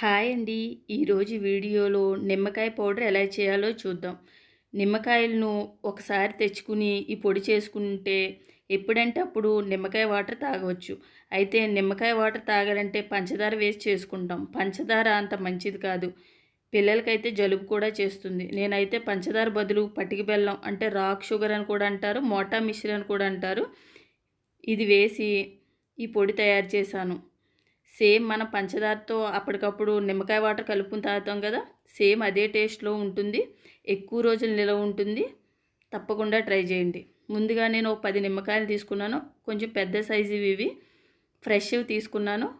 Hi అండి. ఈరోజు వీడియోలో నిమ్మకాయ పౌడర్ ఎలా చేయాలో చూద్దాం. నిమ్మకాయలను ఒకసారి తెచ్చుకుని ఈ పొడి చేసుకుంటే ఎప్పుడంటే అప్పుడు నిమ్మకాయ వాటర్ తాగవచ్చు. అయితే నిమ్మకాయ వాటర్ తాగాలంటే పంచదార వేసి చేసుకుంటాం. పంచదార అంత మంచిది కాదు. పిల్లలకైతే జలుబు కూడా చేస్తుంది. నేనైతే పంచదార బదులు పటికి బెల్లం అంటే రాక్ షుగర్ అని కూడా అంటారు మోటా మిశ్రీ అని కూడా అంటారు. ఇది వేసి ఈ పొడి తయారు చేశాను. సేమ్ మన పంచదారతో అప్పటికప్పుడు నిమ్మకాయ వాటర్ కలుపుకుని తాగుతాం కదా సేమ్ అదే టేస్ట్లో ఉంటుంది ఎక్కువ రోజులు నిలవ ఉంటుంది. తప్పకుండా ట్రై చేయండి. ముందుగా నేను ఒక పది నిమ్మకాయలు తీసుకున్నాను కొంచెం పెద్ద సైజు ఇవి ఫ్రెష్ తీసుకున్నాను.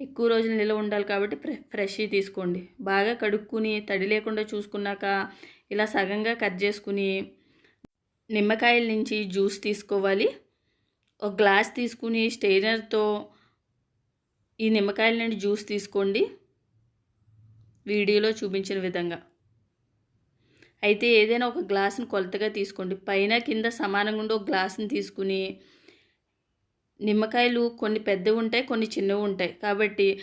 ఎక్కువ రోజులు నిల్వ ఉండాలి కాబట్టి ఫ్రెష్వి ఫ్రెష్ తీసుకోండి. బాగా కడుక్కుని తడి లేకుండా చూసుకున్నాక ఇలా సగంగా కట్ చేసుకుని నిమ్మకాయల నుంచి జ్యూస్ తీసుకోవాలి. ఒక గ్లాస్ తీసుకుని స్టెయినర్తో ఈ నిమ్మకాయల నుండి జ్యూస్ తీసుకోండి. వీడియోలో చూపించిన విధంగా. అయితే ఏదైనా ఒక గ్లాసుని కొలతగా తీసుకోండి. పైన కింద సమానంగా ఉండే ఒక గ్లాసుని తీసుకుని నిమ్మకాయలు కొన్ని పెద్దవి ఉంటాయి కొన్ని చిన్నవి ఉంటాయి. కాబట్టి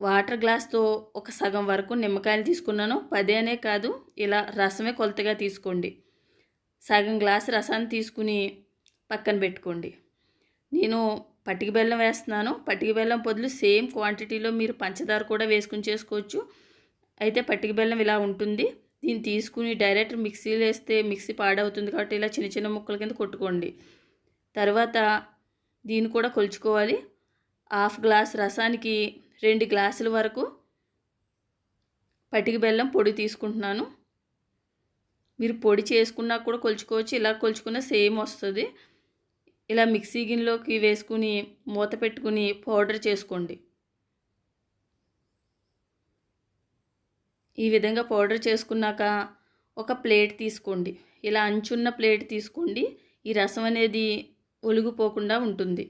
వాటర్ గ్లాస్తో ఒక సగం వరకు నిమ్మకాయలు తీసుకున్నాను. పదేనే కాదు ఇలా రసమే కొలతగా తీసుకోండి. సగం గ్లాస్ రసాన్ని తీసుకుని పక్కన పెట్టుకోండి. నేను పట్టిక బెల్లం వేస్తున్నాను. పట్టిక బెల్లం పొదులు సేమ్ క్వాంటిటీలో మీరు పంచదార కూడా వేసుకుని చేసుకోవచ్చు. అయితే పట్టిక బెల్లం ఇలా ఉంటుంది. దీన్ని తీసుకుని డైరెక్ట్ మిక్సీలో వేస్తే మిక్సీ పాడవుతుంది కాబట్టి ఇలా చిన్న చిన్న ముక్కల కింద కొట్టుకోండి. తర్వాత దీన్ని కూడా కొలుచుకోవాలి. హాఫ్ గ్లాస్ రసానికి రెండు గ్లాసుల వరకు పట్టిక బెల్లం పొడి తీసుకుంటున్నాను. మీరు పొడి చేసుకున్నా కూడా కొలుచుకోవచ్చు. ఇలా కొలుచుకున్న సేమ్ వస్తుంది. ఇలా మిక్సీ గిన్నెలోకి వేసుకుని మూత పెట్టుకుని పౌడర్ చేసుకోండి. ఈ విధంగా పౌడర్ చేసుకున్నాక ఒక ప్లేట్ తీసుకోండి. ఇలా అంచున్న ప్లేట్ తీసుకోండి. ఈ రసం అనేది ఒలిగిపోకుండా ఉంటుంది.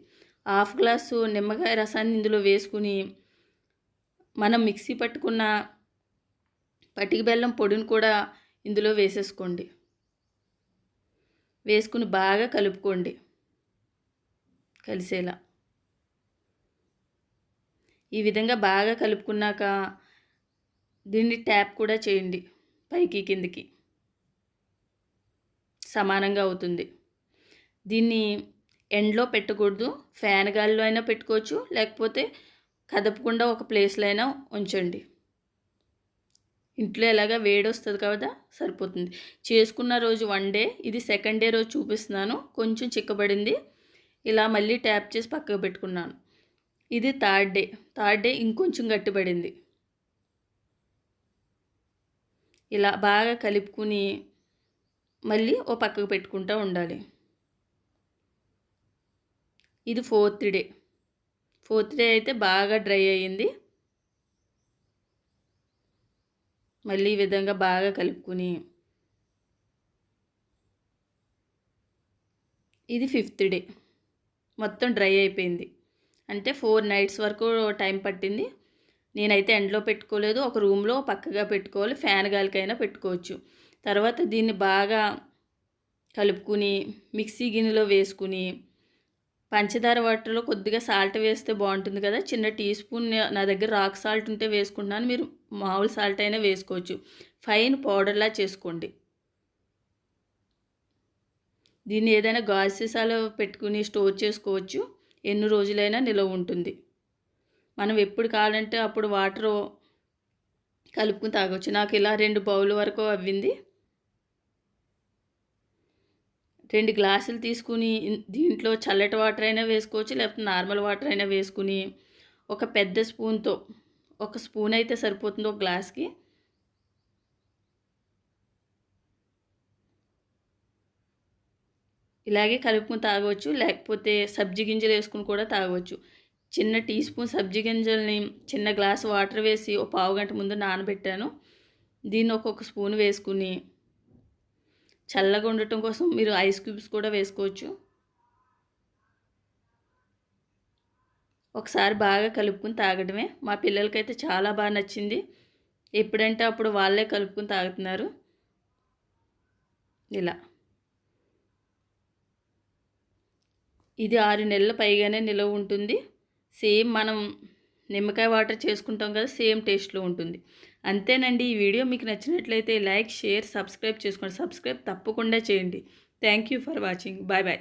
హాఫ్ గ్లాసు నిమ్మకాయ రసాన్ని ఇందులో వేసుకుని మనం మిక్సీ పట్టుకున్న పటిక బెల్లం పొడిని కూడా ఇందులో వేసేసుకోండి. వేసుకుని బాగా కలుపుకోండి. కలిసేలా. ఈ విధంగా బాగా కలుపుకున్నాక దీన్ని ట్యాప్ కూడా చేయండి పైకి కిందికి. సమానంగా అవుతుంది. దీన్ని ఎండ్లో పెట్టకూడదు. ఫ్యాన్ గాలిలో అయినా పెట్టుకోవచ్చు. లేకపోతే కదపకుండా ఒక ప్లేస్లో అయినా ఉంచండి. ఇంట్లో ఎలాగా వేడి వస్తుంది కదా సరిపోతుంది. చేసుకున్న రోజు వన్ డే ఇది సెకండ్ డే రోజు చూపిస్తున్నాను. కొంచెం చిక్కబడింది. ఇలా మళ్ళీ ట్యాప్ చేసి పక్కకు పెట్టుకున్నాను. ఇది థర్డ్ డే. థర్డ్ డే ఇంకొంచెం గట్టిపడింది. ఇలా బాగా కలుపుకుని మళ్ళీ ఓ పక్కకు పెట్టుకుంటూ ఉండాలి. ఇది ఫోర్త్ డే. ఫోర్త్ డే అయితే బాగా డ్రై అయ్యింది. మళ్ళీ ఈ విధంగా బాగా కలుపుకుని ఇది ఫిఫ్త్ డే. మొత్తం డ్రై అయిపోయింది. అంటే ఫోర్ నైట్స్ వరకు టైం పట్టింది. నేనైతే ఎండలో పెట్టుకోలేదు. ఒక రూమ్లో పక్కగా పెట్టుకోవాలి. ఫ్యాన్ గాలికైనా పెట్టుకోవచ్చు. తర్వాత దీన్ని బాగా కలుపుకుని మిక్సీ గిన్నెలో వేసుకుని పంచదార వాటర్లో కొద్దిగా సాల్ట్ వేస్తే బాగుంటుంది కదా. చిన్న టీ స్పూన్ నా దగ్గర రాక్ సాల్ట్ ఉంటే వేసుకుంటున్నాను. మీరు మామూలు సాల్ట్ అయినా వేసుకోవచ్చు. ఫైన్ పౌడర్లా చేసుకోండి. దీన్ని ఏదైనా గాజు సీసాలో పెట్టుకుని స్టోర్ చేసుకోవచ్చు. ఎన్ని రోజులైనా నిలవ ఉంటుంది. మనం ఎప్పుడు కావాలంటే అప్పుడు వాటర్ కలుపుకుని తాగొచ్చు నాకు ఇలా రెండు బౌల్ వరకు అవ్వింది. రెండు గ్లాసులు తీసుకుని దీంట్లో చల్లటి వాటర్ అయినా వేసుకోవచ్చు లేకపోతే నార్మల్ వాటర్ అయినా వేసుకుని ఒక పెద్ద స్పూన్తో ఒక స్పూన్ అయితే సరిపోతుంది ఒక గ్లాస్కి. ఇలాగే కలుపుకుని తాగవచ్చు. లేకపోతే సబ్జీ గింజలు వేసుకుని కూడా తాగవచ్చు. చిన్న టీ స్పూన్ సబ్జీ గింజల్ని చిన్న గ్లాస్ వాటర్ వేసి ఒక పావు గంట ముందు నానబెట్టాను. దీన్ని ఒక్కొక్క స్పూన్ వేసుకుని చల్లగా ఉండటం కోసం మీరు ఐస్ క్యూబ్స్ కూడా వేసుకోవచ్చు. ఒకసారి బాగా కలుపుకుని తాగడమే మా పిల్లలకైతే చాలా బాగా నచ్చింది. ఎప్పుడంటే అప్పుడు వాళ్ళే కలుపుకుని తాగుతున్నారు. ఇలా. ఇది ఆరు నెలల పైగానే నిలవ ఉంటుంది. సేమ్ మనం నిమ్మకాయ వాటర్ చేసుకుంటాం కదా సేమ్ టేస్ట్లో ఉంటుంది. అంతేనండి. ఈ వీడియో మీకు నచ్చినట్లయితే లైక్ షేర్ సబ్స్క్రైబ్ చేసుకోండి. సబ్స్క్రైబ్ తప్పకుండా చేయండి. Thank you for watching. Bye bye.